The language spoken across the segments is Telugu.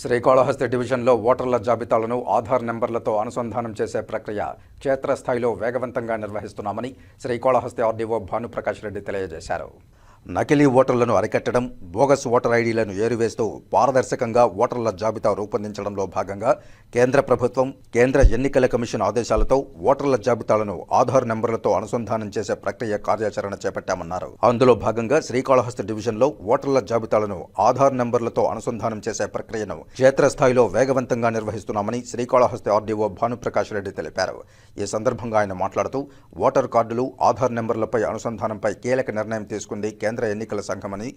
శ్రీకాళహస్తి డివిజన్లో ఓటర్ల జాబితాలను ఆధార్ నెంబర్లతో అనుసంధానం చేసే ప్రక్రియ క్షేత్రస్థాయిలో వేగవంతంగా నిర్వహిస్తున్నామని శ్రీకాళహస్తి ఆర్డీఓ భానుప్రకాష్ రెడ్డి తెలియజేశారు. నకిలీ ఓటర్లను అరికట్టడం బోగస్ ఓటర్ ఐడీలను ఏరివేస్తూ పారదర్శకంగా ఓటర్ల జాబితా రూపొందించడంలో భాగంగా కేంద్ర ప్రభుత్వం కేంద్ర ఎన్నికల కమిషన్ ఆదేశాలతో ఓటర్ల జాబితాలను ఆధార్ నెంబర్లతో అనుసంధానం చేసే ప్రక్రియ కార్యాచరణ చేపట్టామన్నారు. అందులో భాగంగా శ్రీకాళహస్తి డివిజన్లో ఓటర్ల జాబితాలను ఆధార్ నెంబర్లతో అనుసంధానం చేసే ప్రక్రియను క్షేత్రస్థాయిలో వేగవంతంగా నిర్వహిస్తున్నామని శ్రీకాళహస్తి ఆర్డీఓ భానుప్రకాష్ రెడ్డి తెలిపారు. ఈ సందర్భంగా ఆయన మాట్లాడుతూ ఓటర్ కార్డులు ఆధార్ నెంబర్లపై అనుసంధానంపై కీలక నిర్ణయం తీసుకుంది కేంద్ర ఎన్నికల సంఘమని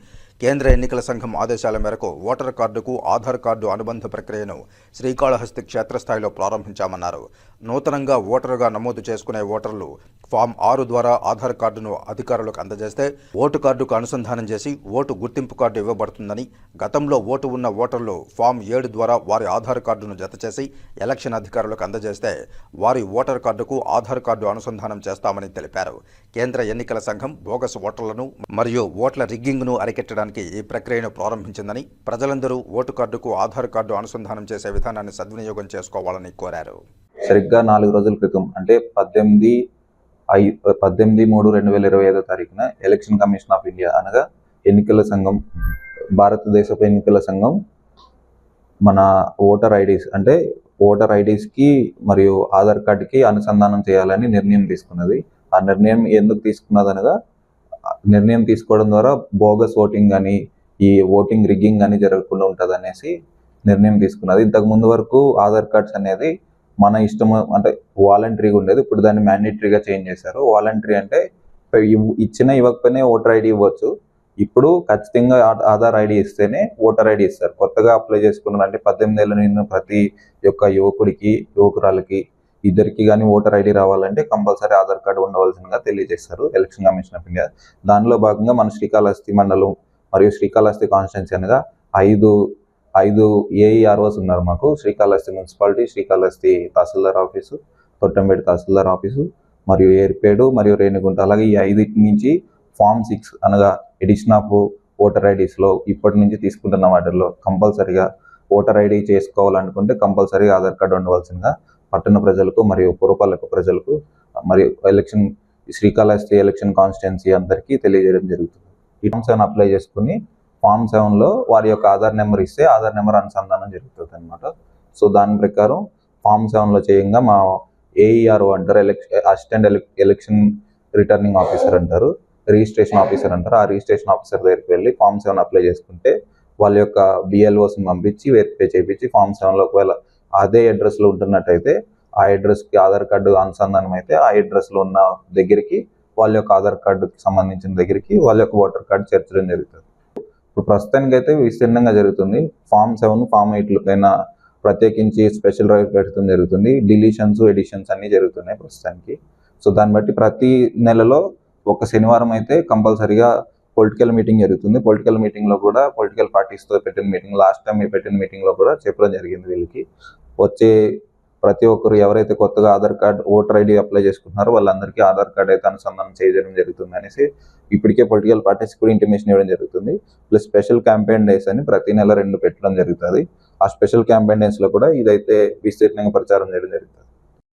కేంద్ర ఎన్నికల సంఘం ఆదేశాల మేరకు ఓటర్ కార్డుకు ఆధార్ కార్డు అనుబంధ ప్రక్రియను శ్రీకాళహస్తి క్షేత్రస్థాయిలో ప్రారంభించామన్నారు. నూతనంగా ఓటరుగా నమోదు చేసుకునే ఓటర్లు ఫామ్ ఆరు ద్వారా ఆధార్ కార్డును అధికారులకు అందజేస్తే ఓటు కార్డుకు అనుసంధానం చేసి ఓటు గుర్తింపు కార్డు ఇవ్వబడుతుందని గతంలో ఓటు ఉన్న ఓటర్లు ఫామ్ ఏడు ద్వారా వారి ఆధార్ కార్డును జతచేసి ఎలక్షన్ అధికారులకు అందజేస్తే వారి ఓటర్ కార్డుకు ఆధార్ కార్డు అనుసంధానం చేస్తామని తెలిపారు. కేంద్ర ఎన్నికల సంఘం బోగస్ ఓటర్లను మరియు ఓట్ల రిగ్గింగ్ను అరికెట్టడానికి ఈ ప్రక్రియను ప్రారంభించిందని ప్రజలందరూ ఓటు కార్డుకు ఆధార్ కార్డు అనుసంధానం చేసే విధానాన్ని సద్వినియోగం చేసుకోవాలని కోరారు. సరిగ్గా నాలుగు రోజుల క్రితం అంటే పద్దెనిమిది ఐ పద్దెనిమిది మూడు రెండు వేల ఇరవై ఐదో తారీఖున ఎలక్షన్ కమిషన్ ఆఫ్ ఇండియా అనగా ఎన్నికల సంఘం భారతదేశపు ఎన్నికల సంఘం మన ఓటర్ ఐడీస్ అంటే ఓటర్ ఐడీస్కి మరియు ఆధార్ కార్డుకి అనుసంధానం చేయాలని నిర్ణయం తీసుకున్నది. ఆ నిర్ణయం ఎందుకు తీసుకున్నది అనగా నిర్ణయం తీసుకోవడం ద్వారా బోగస్ ఓటింగ్ కానీ ఈ ఓటింగ్ రిగ్గింగ్ కానీ జరగకుండా ఉంటుంది అనేసి నిర్ణయం తీసుకున్నది. ఇంతకు ముందు వరకు ఆధార్ కార్డ్స్ అనేది మన ఇష్టము అంటే వాలంటరీగా ఉండేది. ఇప్పుడు దాన్ని మ్యాండేటరీగా చేంజ్ చేశారు. వాలంటరీ అంటే ఇచ్చిన ఇవ్వకపోయినా ఓటర్ ఐడి ఇవ్వచ్చు. ఇప్పుడు ఖచ్చితంగా ఆధార్ ఐడి ఇస్తేనే ఓటర్ ఐడి ఇస్తారు. కొత్తగా అప్లై చేసుకున్నారు అంటే పద్దెనిమిది ఏళ్ళ నిన్న ప్రతి యొక్క యువకుడికి యువకురాలకి ఇద్దరికి కానీ ఓటర్ ఐడి రావాలంటే కంపల్సరీ ఆధార్ కార్డు ఉండవలసిందిగా తెలియజేస్తారు ఎలక్షన్ కమిషన్ ఆఫ్ ఇండియా. దానిలో భాగంగా మన శ్రీకాళహస్తి మండలం మరియు శ్రీకాళహస్తి కాన్స్టిట్యున్సీ అనగా ఐదు ఐదు ఏఈఆర్ఓస్ ఉన్నారు మాకు. Srikalahasti municipality Srikalahasti tahsildar office Thottampeta tahsildar office మరియు ఏర్పేడు మరియు రేణిగుంట. అలాగే ఈ ఐదుటి నుంచి ఫామ్ సిక్స్ అనగా ఎడిషన్ ఆఫ్ ఓటర్ ఐడీస్లో ఇప్పటి నుంచి తీసుకుంటున్న వాటిల్లో కంపల్సరీగా ఓటర్ ఐడి చేసుకోవాలనుకుంటే కంపల్సరీగా ఆధార్ కార్డు ఉండవలసిందిగా పట్టణ ప్రజలకు మరియు పురపాలక ప్రజలకు మరియు ఎలక్షన్ శ్రీకాళహస్తి ఎలక్షన్ కాన్స్టిట్యున్సీ అందరికీ తెలియజేయడం జరుగుతుంది. ఈ ఫామ్ అప్లై చేసుకుని ఫామ్ సెవెన్లో వారి యొక్క ఆధార్ నెంబర్ ఇస్తే ఆధార్ నెంబర్ అనుసంధానం జరుగుతుంది అనమాట సో దాని ప్రకారం ఫామ్ సెవెన్లో చేయంగా మా ఏఈఆర్ఓ అంటారు election assistant election returning officer అంటారు రిజిస్ట్రేషన్ ఆఫీసర్ అంటారు. ఆ రిజిస్ట్రేషన్ ఆఫీసర్ దగ్గరికి వెళ్ళి ఫామ్ సెవెన్ అప్లై చేసుకుంటే వాళ్ళ యొక్క బిఎల్ఓస్ని పంపించి వెరిఫై చేయించి ఫామ్ సెవెన్లో ఒకవేళ అదే అడ్రస్లో ఉంటున్నట్టయితే ఆ అడ్రస్కి ఆధార్ కార్డు అనుసంధానం అయితే ఆ అడ్రస్లో ఉన్న దగ్గరికి వాళ్ళ యొక్క ఆధార్ కార్డుకి సంబంధించిన దగ్గరికి వాళ్ళ యొక్క ఓటర్ కార్డు చేర్చడం జరుగుతుంది. ఇప్పుడు ప్రస్తుతానికి అయితే విస్తీర్ణంగా జరుగుతుంది. ఫామ్ సెవెన్ ఫామ్ ఎయిట్లపైన ప్రత్యేకించి స్పెషల్ డ్రైవ్ పెట్టడం జరుగుతుంది. డిలీషన్స్ ఎడిషన్స్ అన్నీ జరుగుతున్నాయి ప్రస్తుతానికి. సో దాన్ని బట్టి ప్రతి నెలలో ఒక శనివారం అయితే కంపల్సరిగా పొలిటికల్ మీటింగ్ జరుగుతుంది. పొలిటికల్ మీటింగ్లో కూడా పొలిటికల్ పార్టీస్తో పెట్టిన మీటింగ్ లాస్ట్ టైం పెట్టిన మీటింగ్లో కూడా చెప్పడం జరిగింది వీళ్ళకి. వచ్చే ప్రతి ఒక్కరు ఎవరైతే కొత్తగా Aadhaar card voter ID apply చేసుకుంటున్నారో వాళ్ళందరికీ ఆధార్ కార్డ్ అయితే అనుసంధానం చేయడం జరుగుతుంది అనేసి ఇప్పటికే పొలిటికల్ పార్టీస్ కూడా ఇంటిమేషన్ ఇవ్వడం జరుగుతుంది. ప్లస్ స్పెషల్ క్యాంపెయిన్ డేస్ అని ప్రతి నెల రెండు పెట్టడం జరుగుతుంది. ఆ స్పెషల్ క్యాంపెయిన్ డేస్లో కూడా ఇదైతే విస్తీర్ణంగా ప్రచారం చేయడం జరుగుతుంది.